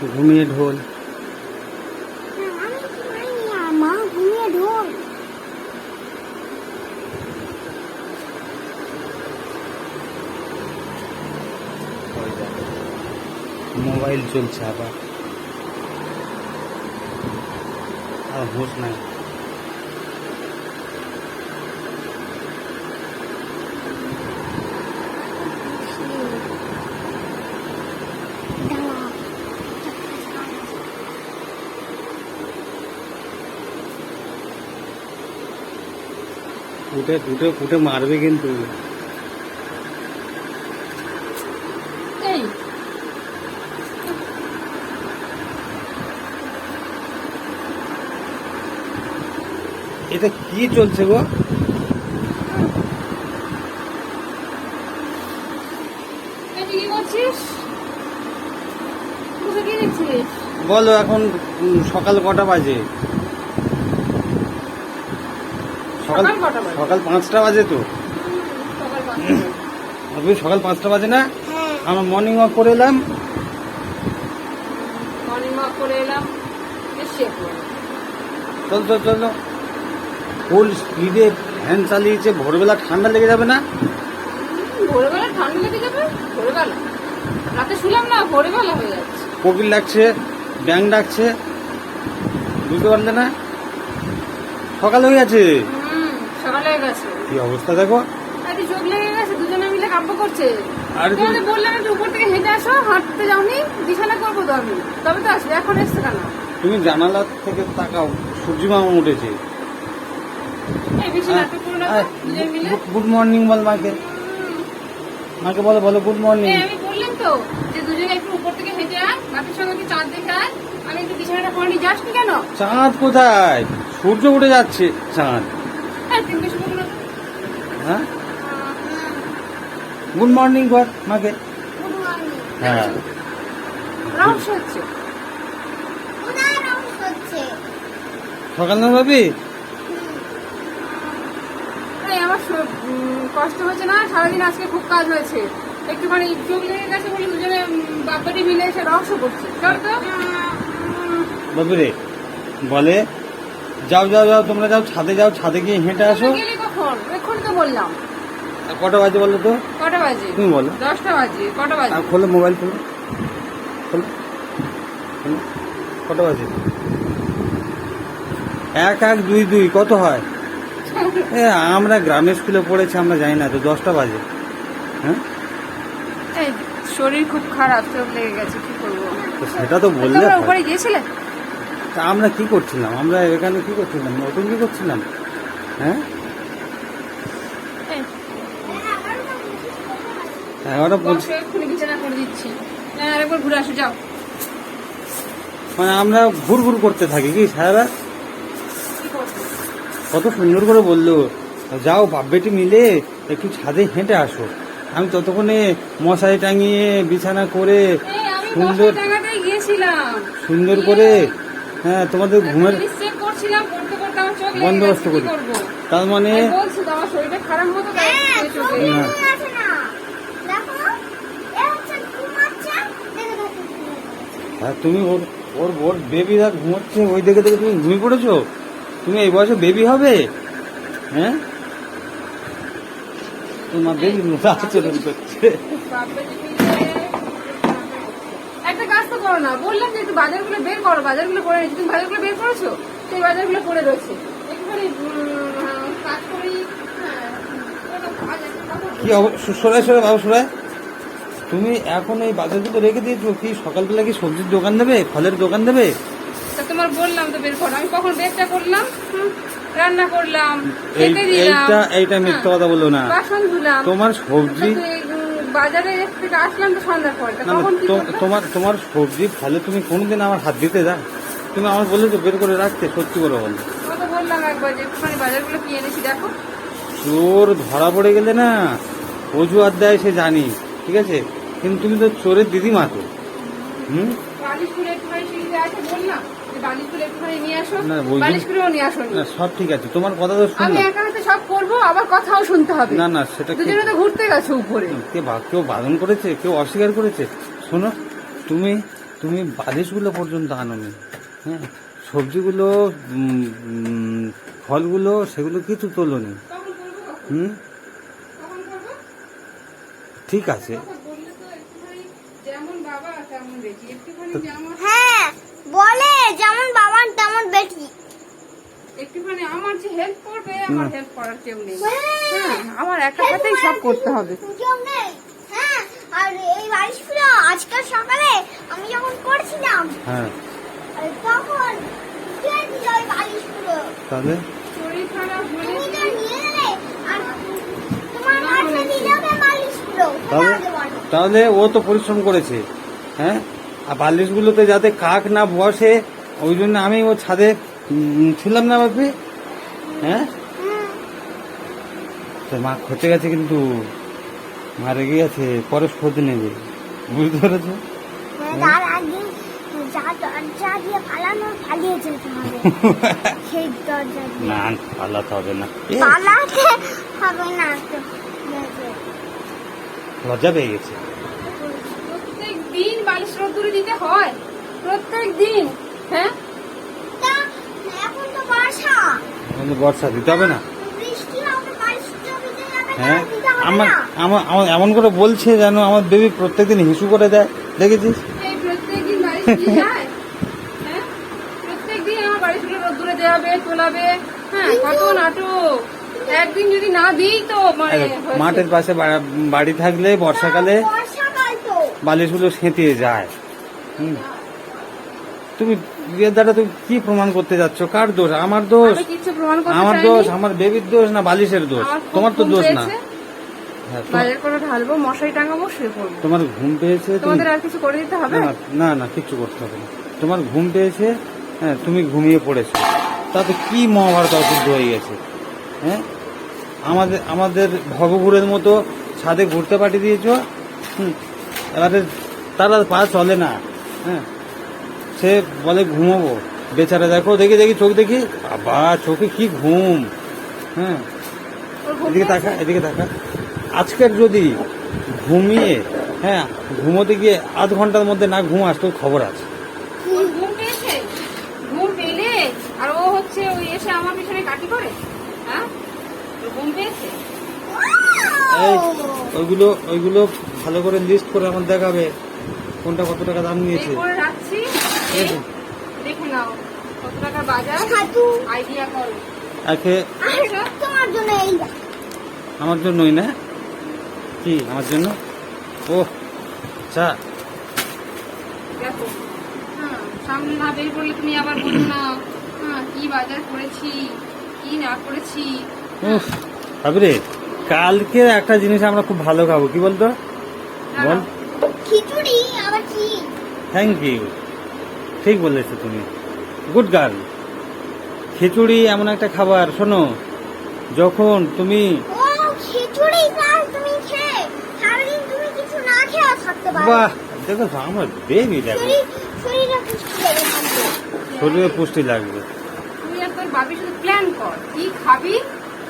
ঘুমিয়ে ঢোল। মোবাইল চলছে আবার। আর হুঁশ নাই। উঠে উঠে উঠে মারবে কিন্তু। এটা কি চলছে গো? বলো এখন সকাল কটা বাজে? সকাল সকাল পাঁচটা বাজে তো। আপনি সকাল পাঁচটা বাজে না? আমরা মর্নিং ওয়াক করে এলাম। মর্নিং ওয়াক করে এলাম। চল চল চল চল। ফুল স্পিডে ভ্যান চালিয়েছে। ভোরবেলা ঠান্ডা লেগে যাবে না? ভোরবেলা ঠান্ডা লেগে যাবে? ভোরবেলা। রাতে শুলাম না ভোরবেলা হয়ে যাচ্ছে। কোকিল ডাকছে ব্যাং ডাকছে। বুঝতে পারলে না? সকাল হয়ে গেছে। সকাল হয়ে গেছে। কি অবস্থা দেখো? আরে চোখ লেগে গেছে দুজনে মিলে কাব্য করছে। আর তুমি- তোমাদের বললাম একটু উপর থেকে হেঁটে আসো হাঁটতে যাওনি বিছানা করব তো আমি। তবে তো আসবে এখন এসছে কেন? তুমি জানালা থেকে তাকাও সূর্য মামা উঠেছে। দুজন মিলে। গুড মর্নিং বল মাকে। মাকে বলো বলো গুড মর্নিং। আমি বললাম তো যে দুজনে একটু উপর থেকে হেঁটে আয় বাপের সঙ্গে একটু চাঁদ দেখে আয়। আমি একটু বিছানাটা করে নিয়ে যাস কেন? চাঁদ কোথায়? সূর্য উঠে যাচ্ছে। চাঁদ। হ্যাঁ? না। হ্যাঁ গুড মর্নিং বল মাকে হ্যাঁ সকাল না ভাবি? আমার কষ্ট হচ্ছে না সারাদিন আজকে খুব কাজ হয়েছে। একটুখানি চোখ লেগে গেছে বলে দুজনে বাপ্পাটি মিলে এসে রহস্য করছে। চল তো। বাবু বলে যাও যাও যাও তোমরা যাও ছাদে যাও ছাদে গিয়ে হেঁটে আসো। কখন? এক্ষুনি তো বললাম। কটা বাজে বলো তো? কটা বাজে? তুমি বলো। দশটা বাজে কটা বাজে? খোলো মোবাইল খোলো। খোলো। কটা বাজে? এক এক দুই দুই কত হয়? এ আমরা গ্রামের স্কুলে পড়েছি আমরা জানি না তো দশটা বাজে। হ্যাঁ? শরীর খুব খারাপ চোখ লেগে গেছে কি করব? সেটা তো বললে গিয়েছিলে? তা আমরা কি করছিলাম? আমরা এখানে কি করছিলাম? নতুন কি করছিলাম? হ্যাঁ? এগারোটা হ্যাঁ আরেকবার ঘুরে মানে আমরা ঘুর ঘুর করতে থাকি কি সারা কত সুন্দর করে বলল। যাও বাপ বেটি মিলে একটু ছাদে হেঁটে আসো। আমি ততক্ষণে মশারি টাঙিয়ে বিছানা করে সুন্দর সুন্দর করে হ্যাঁ তোমাদের ঘুমের বন্দোবস্ত করি তার মানে হ্যাঁ। আর তুমি ওর ওর ওর বেবিরা ঘুমোচ্ছে ওই দেখে দেখে তুমি ঘুমিয়ে পড়েছো? তুমি এই বয়সে বেবি হবে? হ্যাঁ? তোমার বেবি মতো আচরণ করছে করো না। বললাম যে একটু বাজারগুলো বের করো। বাজারগুলো করে। তুমি বাজারগুলো বের করেছ? সেই বাজারগুলো পড়ে রয়েছে। একটুখানি কাজ করি। কি তুমি এখন এই বাজারগুলো রেখে দিয়েছ কি সকালবেলা কি সবজির দোকান দেবে? ফলের দোকান দেবে? তা তোমার বললাম তো বের করো। আমি কখন বেরটা করলাম? রান্না করলাম এই এইটা এইটা মিথ্যা কথা বলল না। বাসন ধুলাম। তোমার সবজি বাজারে থেকে আসলাম তো সন্ধ্যার পর। তা কি তোমার তোমার সবজি ফলে তুমি কোনোদিন আমার হাত দিতে দাও তুমি আমার বলেছ বের করে রাখতে সত্যি করে বলো। কত বললাম একবার যে একটুখানি বাজারগুলো কি এনেছি দেখো। চোর ধরা পড়ে গেলে না অজুহাত দেয় সে জানি ঠিক আছে? কিন্তু তুমি তো চোরের দিদি তো। হুম? একটুখানি আছে বললাম যে বালিশগুলো একটুখানি নিয়ে আসো না, বলছি- নিয়ে আসো না। সব ঠিক আছে। তোমার কথা তো আমি একা হাতে সব করব আবার কথাও শুনতে হবে। না না সেটা কে- দুজনে তো ঘুরতে গেছো উপরে। কে বা- কেউ বারণ করেছে কেউ অস্বীকার করেছে? শোনো তুমি তুমি বালিশগুলো পর্যন্ত আনোনি হ্যাঁ? সবজিগুলো ফলগুলো সেগুলো কিছু তোলোনি। হুম? ঠিক আছে। যেমন বাবা তেমন বেটি একটুখানি যেমন যেমন বাবার তেমন বেটি একটুখানি আমার যে হেল্প করবে আমার হেল্প করার কেউ নেই। হ্যাঁ আমার একা হাতেই সব করতে হবে। কেউ নেই। হ্যাঁ আর এই বালিশগুলো আজকাল সকালে আমি যখন করছিলাম হ্যাঁ। তখন কে দিল ওই বালিশগুলো তাহলে? শরীর খারাপ হলে তুমি তো নিয়ে এলে আর তোমার কাছে দিয়ে বালিশগুলো তাহলে তাহলে ও তো পরিশ্রম করেছে হ্যাঁ? আর বালিশগুলোতে যাতে কাক না বসে ওই জন্য আমি ও ছাদে ছিলাম না বাপি। হ্যাঁ? মা খচে গেছে কিন্তু মা রেগে গেছে পরে শোধ নেবে। বুঝতে পেরেছ? মানে না পালাতে হবে না। লজ্জা পেয়ে গেছে। প্রত্যেক দিন বালিশ রোদ্দুরে দিতে হয়। প্রত্যেক দিন। হ্যাঁ? তা এখন তো বর্ষা। দিতে হবে না? হ্যাঁ? আমার আমার আমার এমন করে বলছে যেন আমার বেবি প্রত্যেকদিন হিসু করে দেয় দেখেছিস? হ্যাঁ? হ্যাঁ কত নাটক। একদিন যদি না দিই তো মানে। মাঠের পাশে বাড়ি থাকলে বর্ষাকালে বালিশগুলো সেঁতিয়ে যায়। তুমি দ্বারা তুমি কি প্রমাণ করতে যাচ্ছ? কার দোষ? আমার দোষ? কিছু আমার দোষ আমার বেবির দোষ না বালিশের দোষ? তোমার তো দোষ না। হ্যাঁ, তোমার- বাজার করে ঢালবো মশারি টাঙাবো শুয়ে পড়ব। তোমার ঘুম পেয়েছে তোমাদের আর কিছু করে দিতে হবে? না না না কিচ্ছু করতে হবে না। তোমার ঘুম পেয়েছে হ্যাঁ তুমি ঘুমিয়ে পড়েছো। তাতে কি মহাভারত অশুদ্ধ হয়ে গেছে? হ্যাঁ? আমাদের আমাদের ভবঘুরের মতো ছাদে ঘুরতে পাঠিয়ে দিয়েছ? হুম এবারে তারা পা চলে না। হ্যাঁ সে বলে ঘুমোবো। বেচারা দেখো দেখি দেখি চোখ দেখি। বাবা চোখে কি ঘুম। হ্যাঁ। এদিকে? তাকা এদিকে তাকা। আজকের যদি ঘুমিয়ে হ্যাঁ ঘুমোতে গিয়ে আধ ঘণ্টার মধ্যে না ঘুম আসতো খবর আছে। ঘুম পেলে? আর ও হচ্ছে ওই এসে আমার পিছনে কাটি করে? হ্যাঁ? ঘুম পেয়েছে? ওইগুলো ওইগুলো ভালো করে লিস্ট করে আমার দেখাবে। কোনটা কত টাকা দাম নিয়েছে। দেখে নাও কত টাকা বাজার? আইডিয়া করো। তোমার জন্য এই আমার জন্যই না? কি আমার জন্য? ও চা দেখো। হ্যাঁ সামনে না বের করলে তুমি আবার বলো না হ্যাঁ কি বাজার করেছি কি না করেছি। কালকে একটা জিনিস আমরা খুব ভালো খাব কি বলতো? বল। খিচুড়ি আবার কি? থ্যাংক ইউ ঠিক বলেছ তুমি। গুড গার্ল খিচুড়ি এমন একটা খাবার শোনো। যখন তুমি খিচুড়ি কাল তুমি সারাদিন তুমি কিছু না খেয়ে থাকতে পারো। বাহ দেখো আমার বেবি দেখো। শরীরে পুষ্টি লাগবে তুই আর তোর শুধু প্ল্যান কর। কি খাবি?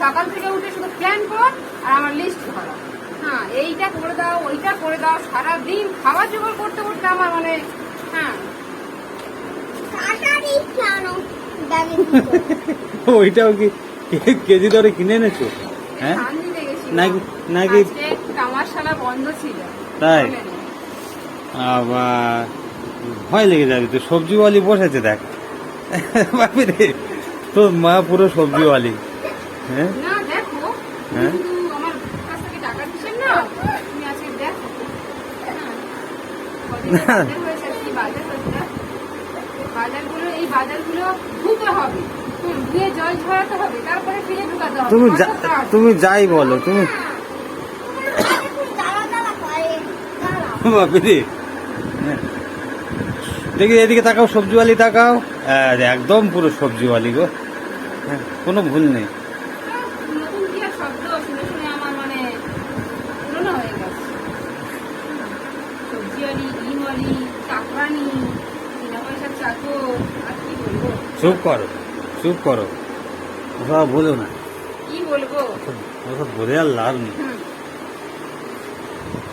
সকাল থেকে উঠে শুধু প্ল্যান কর আর আমার লিস্ট করা হ্যাঁ এইটা করে দাও ওইটা করে দাও সারাদিন খাবার জোগাড় করতে করতে আমার মানে হ্যাঁ ওইটাও কি কেজি দরে কিনে এনেছো? হ্যাঁ? নাকি- নাকি- কামারশালা বন্ধ ছিল। তাই? আবার ভয় লেগে যাবে। তো সবজিওয়ালি বসেছে দেখ। বাপি রে তোর মা পুরো সবজিওয়ালি। হ্যাঁ? হ্যাঁ? দিচ্ছেন না তুমি আজকে দেখো হ্যাঁ। কদিন বাজার হয়েছে, কি বাজার হয়েছে দেখো। বাজারগুলো এই বাজারগুলো ধুতে হবে। ধুয়ে জল ঝরাতে হবে তারপরে ফিরে ঢুকাতে হবে। তুমি তুমি যাই বলো তুমি হ্যাঁ। দেখি এদিকে তাকাও সবজিওয়ালি তাকাও। একদম পুরো সবজিওয়ালি গো। হ্যাঁ কোনো ভুল নেই নতুন কি আর শব্দ শুনে শুনে আমার মানে পুরনো হয়ে গেছে সবজিওয়ালি ডিমওয়ালি চাকরানি বিনা পয়সার চাকর আর কি বলব চুপ করো চুপ করো। ওসব বলো না। কি বলব? ওসব- বলে আর লাভ নেই।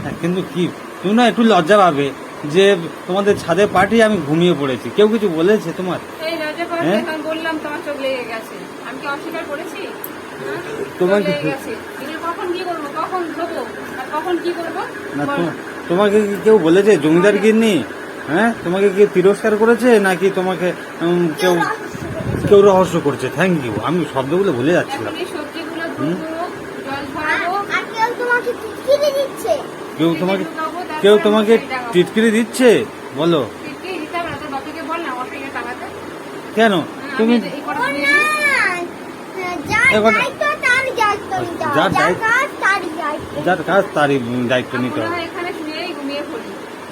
হ্যাঁ, কিন্তু কি তুমি না একটু লজ্জা পাবে যে তোমাদের ছাদে পাঠিয়ে আমি ঘুমিয়ে পড়েছি। কেউ কিছু বলেছে তোমার? হ্যাঁ? বললাম তোমার চোখ লেগে গেছে। আমি কি অস্বীকার করেছি? হ্যাঁ? তোমার কি- লেগে গেছে। এগুলো কখন কি করব? কখন ধোবো কখন কি করব? না তোমাকে কি কেউ বলেছে জমিদার গিন্নি? হ্যাঁ? তোমাকে কি তিরস্কার করেছে নাকি তোমাকে কেউ কেউ রহস্য করছে? থ্যাংক ইউ আমি শব্দগুলো ভুলে যাচ্ছিলাম। কেউ তোমাকে কেউ তোমাকে। টিটকিরি দিচ্ছে? বলো। কেন? হ্যাঁ, তুমি দিই। যার দায়িত্ব নিতে হবে।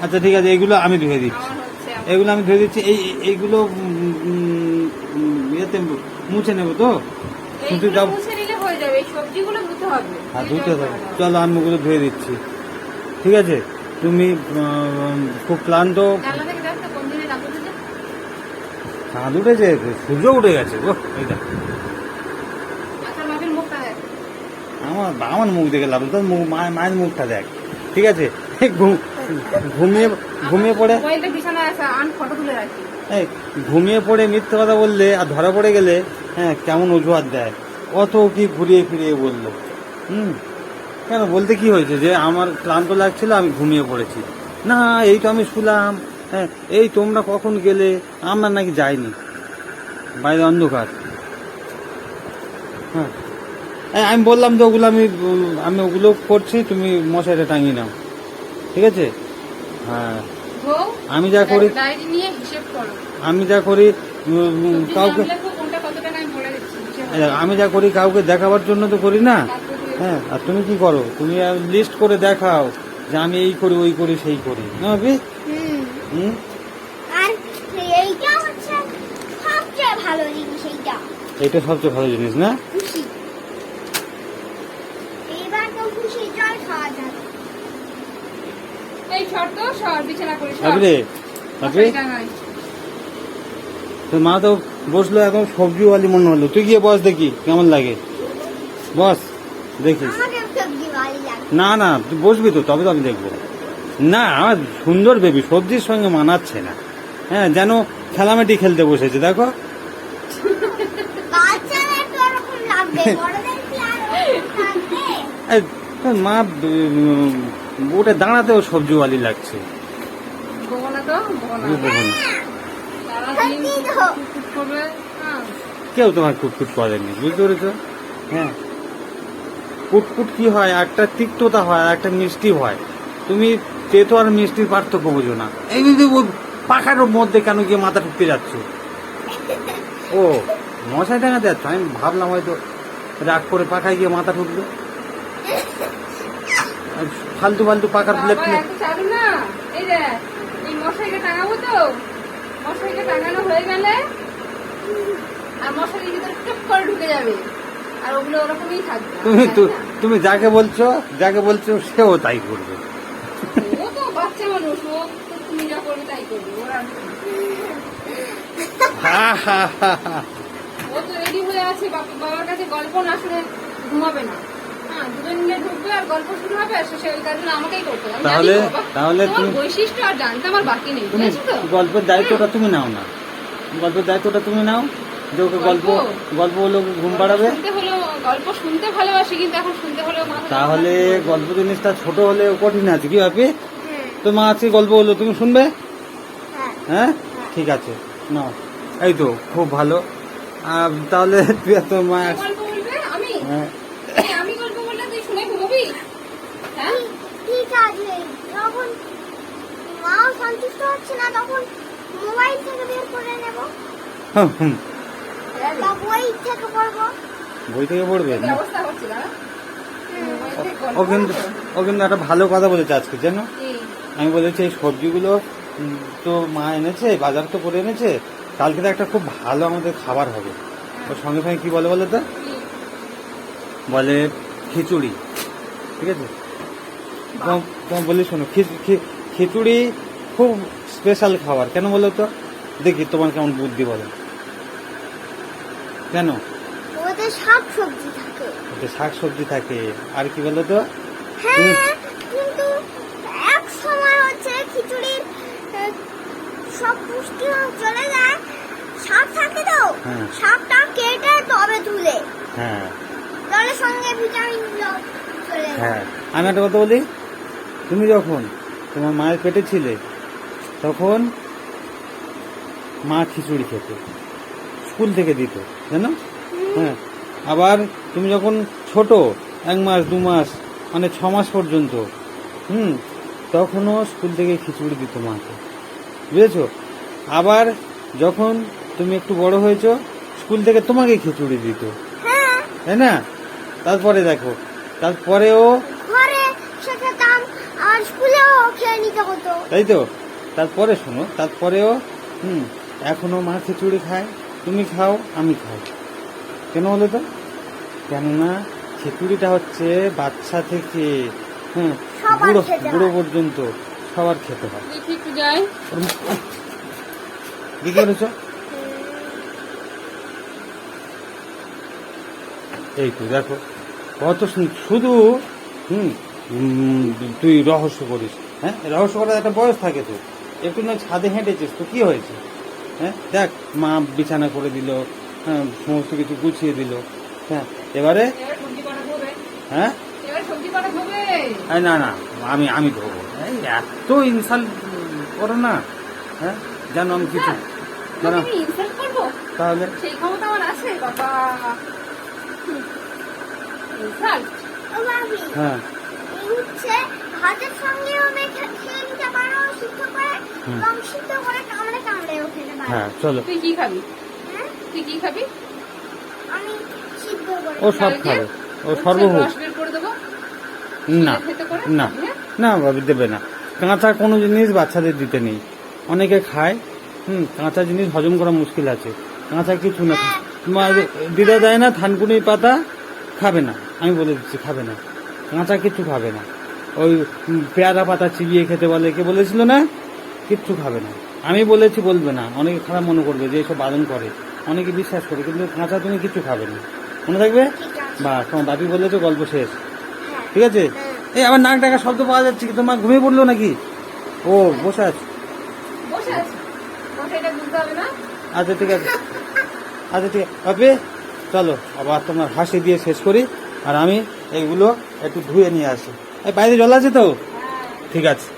আচ্ছা ঠিক আছে এগুলো আমি ধুয়ে দিচ্ছি। এগুলো আমি ধুয়ে দিচ্ছি এই এই- এইগুলো ইয়েতে মুছে নেব তো? মুছে নিলে হয়ে যাবে, সবজিগুলো ধুতে হবে। হ্যাঁ চলো আমি ওগুলো ধুয়ে দিচ্ছি। ঠিক আছে? তুমি খুব ক্লান্ত। চাঁদ উঠেছে? সূর্য উঠে গেছে গো এইটা আচ্ছা, আমার আমার মুখ দেখে লাভ তোর মায়ের মুখটা দেখ। ঠিক আছে? ঘুমিয়ে ঘুমিয়ে পড়ে। এই ঘুমিয়ে পড়ে মিথ্যে কথা বললে আর ধরা পড়ে গেলে হ্যাঁ কেমন অজুহাত দেয়? অত কি ঘুরিয়ে ফিরিয়ে বলল? হুম কেন? বলতে কি হয়েছে যে আমার ক্লান্ত লাগছিল আমি ঘুমিয়ে পড়েছি। না এই তো আমি শুলাম হ্যাঁ এই তোমরা কখন গেলে? আমরা নাকি যাইনি। বাইরে অন্ধকার। হ্যাঁ। আমি বললাম যে ওগুলো আমি আমি ওগুলো করছি তুমি মশাইটা টাঙিয়ে নাও। ঠিক আছে? হ্যাঁ। আমি যা করি ডায়েরি নিয়ে হিসেব করো। আমি যা করি কাউকে টাকা আমি যা করি কাউকে দেখাবার জন্য তো করি না? হ্যাঁ আর তুমি কি করো? তুমি লিস্ট করে দেখাও যে আমি এই করি ওই করি সেই করি। না ভাবি? হুম। হুম? আর এইটা হচ্ছে সবচেয়ে ভালো জিনিস এইটা। এটা সবচেয়ে ভালো জিনিস না? খুশি। এইবার তো খুশি জল খাওয়া যাবে। এই সর, বিছানা করি, সর। মা তো বসল এখন সবজি সবজিওয়ালি মনে হলো। তুই গিয়ে বস দেখি কেমন লাগে? বস দেখি। না না তুই বসবি তো তবে তো আমি দেখব। না আমার সুন্দর বেবি সবজির সঙ্গে মানাচ্ছে না। হ্যাঁ যেন খেলামেটি খেলতে বসেছে দেখো। মা ওটা দাঁড়াতেও সবজিওয়ালি লাগছে। হ্যাঁ। কেউ তোমার কুটকুট করেনি বুঝতে পেরেছ? হ্যাঁ। কুটকুট কি হয়? একটা তিক্ততা হয় আর একটা মিষ্টি হয়। তুমি তেতো আর মিষ্টির পার্থক্য বোঝো না। এই যে ওই পাখার মধ্যে কেন গিয়ে মাথা ঢুকতে যাচ্ছ? ও মশাই টাঙাতে যাচ্ছ। আমি ভাবলাম হয়তো রাগ করে পাখায় গিয়ে মাথা ঢুকবে আর ফালতু ফালতু পাখার প্লেট চালু না। এই মশারিটা টাঙাবো তো? মশারিটা টাঙানো হয়ে গেলে আর মশারির ভিতরে টুক করে ঢুকে যাবে। আর ওগুলো ওরকমই থাকবে। তুমি তুমি যাকে বলছো যাকে বলছো সেও তাই করবে। ও তো বাচ্চা মানুষ ও তো তুমি যা করবে তাই ওরা ও তো রেডি হয়ে আছে বাবার কাছে গল্প না শুনে ঘুমাবে না। হ্যাঁ তাহলে- তাহলে তুমি- বৈশিষ্ট্য আর জানতে আমার বাকি নেই তুমি গল্পের দায়িত্বটা তুমি নাও না। গল্পের দায়িত্বটা তুমি নাও যে ওকে গল্প? গল্প? হলো ঘুম পাড়াবে। গল্প শুনতে ভালোবাসি কিন্তু এখন শুনতে হলেও তাহলে গল্প জিনিসটা ছোট হলে কঠিন আছে কি ভাবি? হ্যাঁ। তো মা আজকে গল্প হলো তুমি শুনবে? হ্যাঁ। হ্যাঁ? ঠিক আছে নাও। এই তো খুব ভালো। আর তাহলে তুই তোর মা হ্যাঁ, এই আমি গল্প বললে তুই শুনে ঘুমাবি হ্যাঁ ঠিক আছে যখন মাও সন্তুষ্ট হচ্ছে না তখন মোবাইল থেকে বের করে নেব। হুম, হুম। বা বই থেকে পড়ব। বই থেকে ও কিন্তু ও কিন্তু একটা ভালো কথা বলেছে আজকে জানো? আমি বলেছি এই সবজিগুলো তো মা এনেছে বাজার তো করে এনেছে কালকে তো একটা খুব ভালো আমাদের খাবার হবে। ওর সঙ্গে সঙ্গে কি বলে বলে তো? বলে খিচুড়ি ঠিক আছে? তোমার- বলি শোনো খিচ- খি- খিচুড়ি খুব স্পেশাল খাবার। কেন বলো তো? দেখি তোমার কেমন বুদ্ধি বলো। কেন? ওদের শাক সবজি থাকে। ওতে শাক সবজি থাকে। আর কি বলো তো? হ্যাঁ কিন্তু এক সময় হচ্ছে খিচুড়ির সব পুষ্টি চলে যায় সাপ থাকে তো হ্যাঁ। কেটে তবে তুলে। হ্যাঁ। জলের সঙ্গে ভিটামিন চলে হ্যাঁ। আমি একটা কথা বলি তুমি যখন তোমার মায়ের পেটে ছিলে তখন মা খিচুড়ি খেতে। স্কুল থেকে দিত জানো? হ্যাঁ। আবার তুমি যখন ছোট এক মাস দু মাস মানে ছ মাস পর্যন্ত হুম তখনও স্কুল থেকে খিচুড়ি দিত মাকে। বুঝেছ? আবার যখন তুমি একটু বড় হয়েছো স্কুল থেকে তোমাকে খিচুড়ি দিত। হ্যাঁ। তাই না? তারপরে দেখো তারপরেও তাই তো? তারপরে শোনো তারপরেও হুম এখনও মা খিচুড়ি খায় তুমি খাও আমি খাই। কেন বলো তো? কেননা খিচুড়িটা হচ্ছে বাচ্চা থেকে হ্যাঁ বুড়ো বুড়ো পর্যন্ত সবার খেতে হয়। কি করেছ? এই তো দেখো কত শুধু হুম তুই রহস্য করিস হ্যাঁ? রহস্য করার একটা বয়স থাকে তো। একটু না ছাদে হেঁটেছিস তো কি হয়েছে? হ্যাঁ দেখ মা বিছানা করে দিল হ্যাঁ সমস্ত কিছু গুছিয়ে দিল। হ্যাঁ এবারে? হ্যাঁ? না না আমি আমি ধোবো। এই এত ইনসাল্ট করো না। হ্যাঁ জানো আমি কিছু জানো তাহলে? সেই ক্ষমতা আমার আছে বাবা। ইনসাল্ট? ও ভাবি হ্যাঁ। এই সঙ্গেও মেখে হ্যাঁ চলো। তুই কি খাবি? হ্যাঁ? তুই কি খাবি? আমি সিদ্ধ করে ও সব খাবে। ও না। না। হ্যাঁ? না দেবে না। কাঁচা কোনো জিনিস বাচ্চাদের দিতে নেই। অনেকে খায় হুম কাঁচা জিনিস হজম করা মুশকিল আছে। কাঁচা কিছু না। তোমার দিদা দেয় না থানকুনি পাতা খাবে না। আমি বলে দিচ্ছি খাবে না। কাঁচা কিছু খাবে না। ওই পেয়ারা পাতা চিবিয়ে খেতে বলে কে বলেছিল না? কিচ্ছু খাবে না। আমি বলেছি বলবে না। অনেকে খারাপ মনে করবে যে এসব বাদন করে। অনেকে বিশ্বাস করে কিন্তু কাঁচা তুমি কিছু খাবে না। মনে থাকবে? বা তোমার বাপি বলেছে গল্প শেষ। ঠিক আছে। এই আবার নাক ডাকা শব্দ পাওয়া যাচ্ছে কি? তোমার ঘুমিয়ে পড়ল নাকি? ও বসে আছে। আচ্ছা ঠিক আছে। আচ্ছা ঠিক আছে। বাপি চলো আবার তোমার হাসি দিয়ে শেষ করি। আর আমি এইগুলো একটু ধুয়ে নিয়ে আসি। বাইরে জল আছে তো? ঠিক আছে।